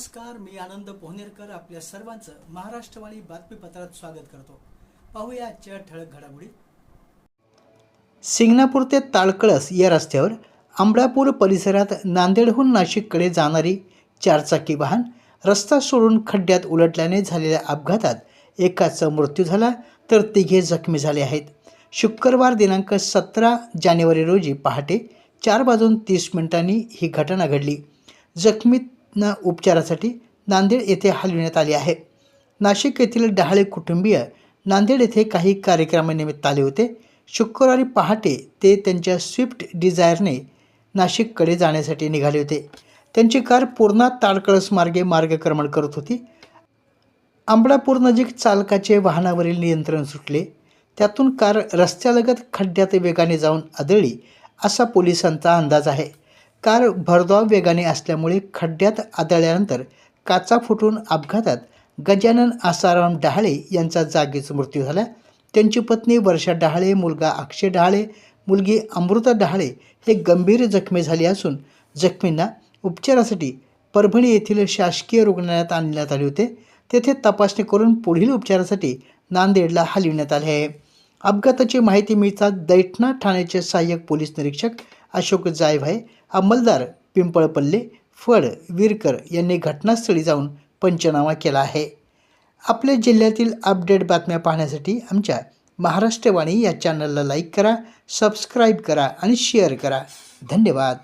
नमस्कार मी आनंद पोहनेरकर आपल्या सर्वांचं महाराष्ट्रवाणी बातमीपत्रात स्वागत करतो. पाहूया आजच्या ठळक घडामोडी. सिंगणापूर ते ताळकळस या रस्त्यावर आंबळापूर परिसरात नांदेडहून नाशिककडे जाणारी चारचाकी वाहन रस्ता सोडून खड्ड्यात उलटल्याने झालेल्या अपघातात एकाचा मृत्यू झाला तर तिघे जखमी झाले आहेत. शुक्रवार दिनांक सतरा जानेवारी रोजी पहाटे चार वाजून तीस मिनिटांनी ही घटना घडली. ना उपचारासाठी नांदेड येथे हलविण्यात आली आहे. नाशिक येथील डहाळे कुटुंबीय नांदेड येथे काही कार्यक्रमानिमित्त आले होते. शुक्रवारी पहाटे ते त्यांच्या स्विफ्ट डिझायरने नाशिककडे जाण्यासाठी निघाले होते. त्यांची कार पूर्णा ताडकळस मार्गे मार्गक्रमण करत होती. आंबळापूर नजीक चालकाचे वाहनावरील नियंत्रण सुटले. त्यातून कार रस्त्यालगत खड्ड्यात वेगाने जाऊन आदळली असा पोलिसांचा अंदाज आहे. कार भरधाव वेगाने असल्यामुळे खड्ड्यात आदळल्यानंतर काचा फुटून अपघातात गजानन आसाराम डहाळे यांचा जागीच मृत्यू झाला. त्यांची पत्नी वर्षा डहाळे मुलगा अक्षय डहाळे मुलगी अमृता डहाळे हे गंभीर जखमी झाले असून जखमींना उपचारासाठी परभणी येथील शासकीय रुग्णालयात आणण्यात आले होते. तेथे तपासणी करून पुढील उपचारासाठी नांदेडला हलविण्यात आले आहे. अपघाताची माहिती मिळताच दैठणा ठाण्याचे सहाय्यक पोलीस निरीक्षक अशोक जायभाई अंमलदार पिंपळपल्ले फड विरकर यांनी घटनास्थळी जाऊन पंचनामा केला आहे. आपल्या जिल्ह्यातील अपडेट बातम्या पाहण्यासाठी आमच्या महाराष्ट्रवाणी या चॅनलला लाईक करा सबस्क्राईब करा आणि शेअर करा. धन्यवाद.